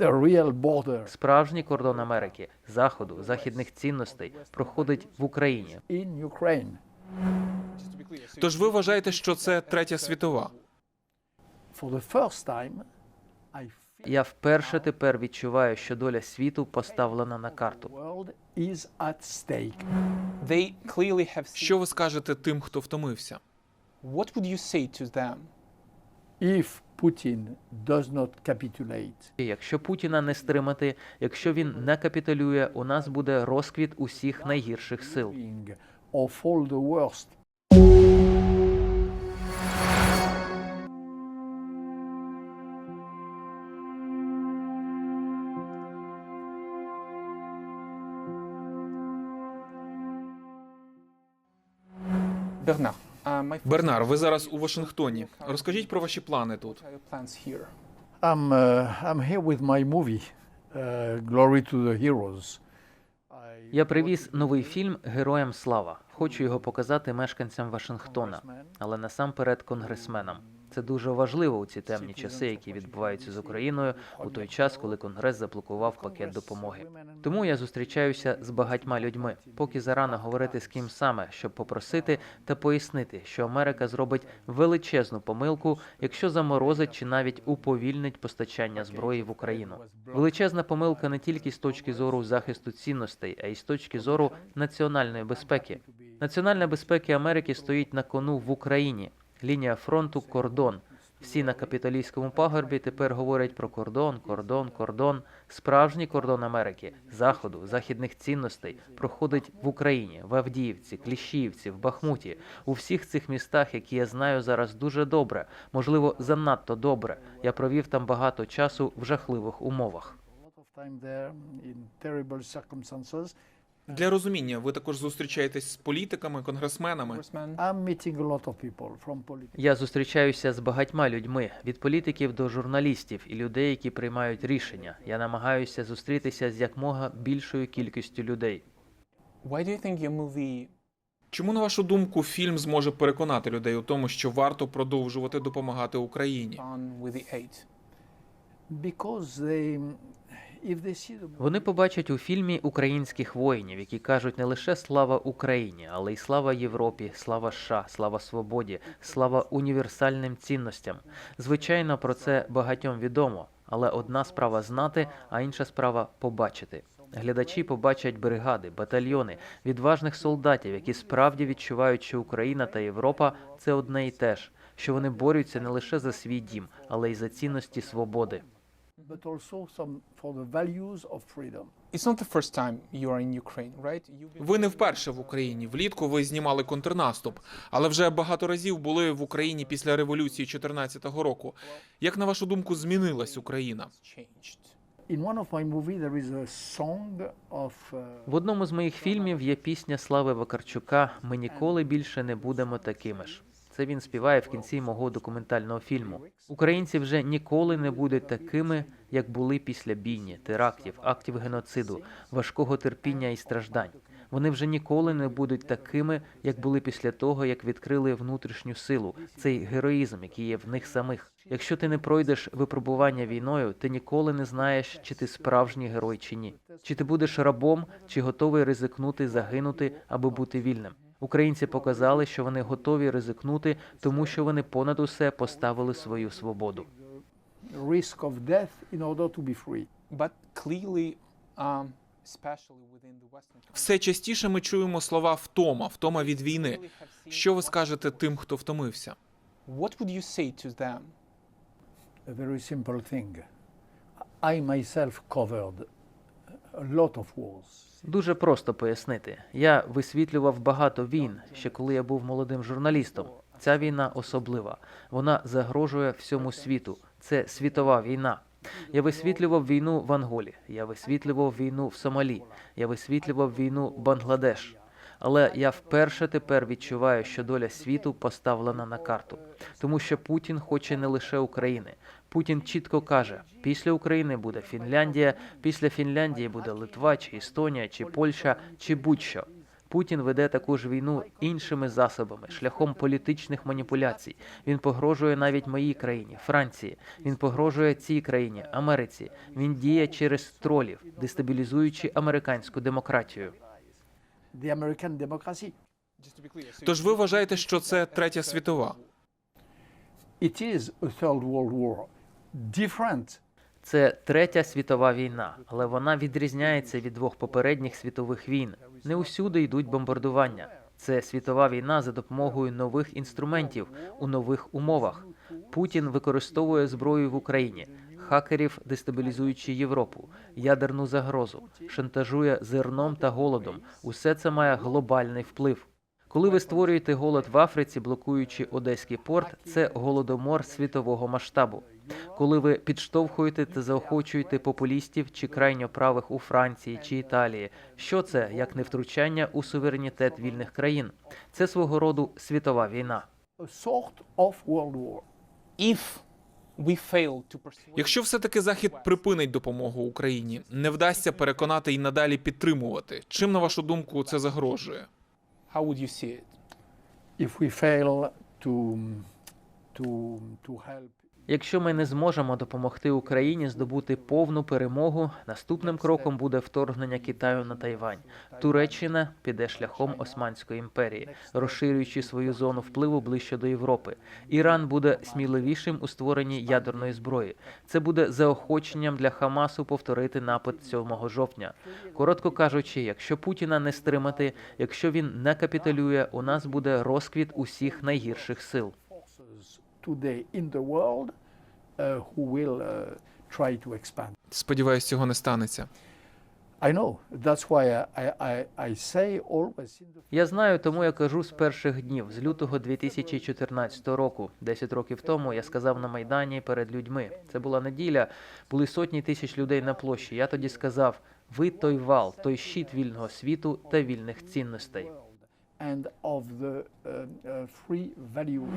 The Справжній кордон Америки, заходу, західних цінностей проходить в Україні. Тож ви вважаєте, що це третя світова? Я вперше тепер відчуваю, що доля світу поставлена на карту. Що ви скажете тим, хто втомився? What would you say to them? If Putin does not capitulate, Якщо Путіна не стримати, якщо він не капітулює, у нас буде розквіт усіх найгірших сил. of all the worst, first Бернар, ви зараз у Вашингтоні. Розкажіть про ваші плани тут. I'm uh, I'm here with my movie, uh, Glory to the Heroes. Я привіз новий фільм Героям слава. Хочу його показати мешканцям Вашингтона, але насамперед конгресменам. Це дуже важливо у ці темні часи, які відбуваються з Україною у той час, коли Конгрес заблокував пакет допомоги. Тому я зустрічаюся з багатьма людьми, поки зарано говорити з ким саме, щоб попросити та пояснити, що Америка зробить величезну помилку, якщо заморозить чи навіть уповільнить постачання зброї в Україну. Величезна помилка не тільки з точки зору захисту цінностей, а й з точки зору національної безпеки. Національна безпека Америки стоїть на кону в Україні. Лінія фронту кордон. Всі на капіталістському пагорбі тепер говорять про кордон, кордон, кордон. Справжній кордон Америки, заходу, західних цінностей проходить в Україні, в Авдіївці, Кліщіївці, в Бахмуті, у всіх цих містах, які я знаю зараз дуже добре, можливо, занадто добре. Я провів там багато часу в жахливих умовах. Для розуміння, ви також зустрічаєтесь з політиками, конгресменами. Я зустрічаюся з багатьма людьми від політиків до журналістів і людей, які приймають рішення. Я намагаюся зустрітися з якмога більшою кількістю людей. Чому, на вашу думку, фільм зможе переконати людей у тому, що варто продовжувати допомагати Україні? Вони побачать у фільмі українських воїнів, які кажуть не лише слава Україні, але й слава Європі, слава США, слава свободі, слава універсальним цінностям. Звичайно, про це багатьом відомо, але одна справа знати, а інша справа побачити. Глядачі побачать бригади, батальйони, відважних солдатів, які справді відчувають, що Україна та Європа це одне і те ж, що вони борються не лише за свій дім, але й за цінності свободи. But also some for the values of freedom. It's not the first time you are in Ukraine, right? Ви не вперше в Україні. Влітку ви знімали контрнаступ, але вже багато разів були в Україні після революції 2014 року. Як на вашу думку, змінилась Україна? changed. In one of my movies, there is a song of uh, В одному з моїх фільмів є пісня Слави Вакарчука Ми ніколи більше не будемо такими ж. Це він співає в кінці мого документального фільму. Українці вже ніколи не будуть такими, як були після бійні, терактів, актів геноциду, важкого терпіння і страждань. Вони вже ніколи не будуть такими, як були після того, як відкрили внутрішню силу, цей героїзм, який є в них самих. Якщо ти не пройдеш випробування війною, ти ніколи не знаєш, чи ти справжній герой чи ні. Чи ти будеш рабом, чи готовий ризикнути, загинути, аби бути вільним. Українці показали, що вони готові ризикнути, тому що вони понад усе поставили свою свободу. um, Все частіше ми чуємо слова втома, втома від війни. Що ви скажете тим, хто втомився? What would you say to them? A very simple thing. I myself covered a lot of wars. Дуже просто пояснити. Я висвітлював багато війн, ще коли я був молодим журналістом. Ця війна особлива. Вона загрожує всьому світу. Це світова війна. Я висвітлював війну в Анголі, я висвітлював війну в Сомалі, я висвітлював війну в Бангладеш. Але я вперше тепер відчуваю, що доля світу поставлена на карту, тому що Путін хоче не лише України. Путін чітко каже: після України буде Фінляндія, після Фінляндії буде Литва, чи Естонія, чи Польща, чи будь-що. Путін веде таку ж війну іншими засобами, шляхом політичних маніпуляцій. Він погрожує навіть моїй країні, Франції. Він погрожує цій країні, Америці. Він діє через тролів, дестабілізуючи американську демократію. Тож ви вважаєте, що це третя світова? It is a third world war. Different Це третя світова війна, але вона відрізняється від двох попередніх світових війн. Не усюди йдуть бомбардування. Це світова війна за допомогою нових інструментів у нових умовах. Путін використовує зброю в Україні, хакерів, дестабілізуючи Європу, ядерну загрозу, шантажує зерном та голодом. Усе це має глобальний вплив. Коли ви створюєте голод в Африці, блокуючи Одеський порт, це голодомор світового масштабу. Коли ви підштовхуєте та заохочуєте популістів чи крайньо правих у Франції чи Італії, що це як не втручання у суверенітет вільних країн? Це свого роду світова війна. a sort of world war. if we fail to persuade Якщо все-таки Захід припинить допомогу Україні, не вдасться переконати і надалі підтримувати. Чим, на вашу думку, це загрожує? how would you see it? If we fail to to to help Якщо ми не зможемо допомогти Україні здобути повну перемогу, наступним кроком буде вторгнення Китаю на Тайвань. Туреччина піде шляхом Османської імперії, розширюючи свою зону впливу ближче до Європи. Іран буде сміливішим у створенні ядерної зброї. Це буде заохоченням для Хамасу повторити напад 7 жовтня. Коротко кажучи, якщо Путіна не стримати, якщо він не капітулює, у нас буде розквіт усіх найгірших сил. Today in the world uh, who will uh, try to expand. Сподіваюсь, цього не станеться. I know. That's why I, I, I say always in the Я знаю, тому я кажу з перших днів, з лютого 2014 року. Десять років тому я сказав на майдані перед людьми. Це була неділя, були сотні тисяч людей на площі. Я тоді сказав: ви той вал, той щит вільного світу та вільних цінностей. And of the uh, uh, free values.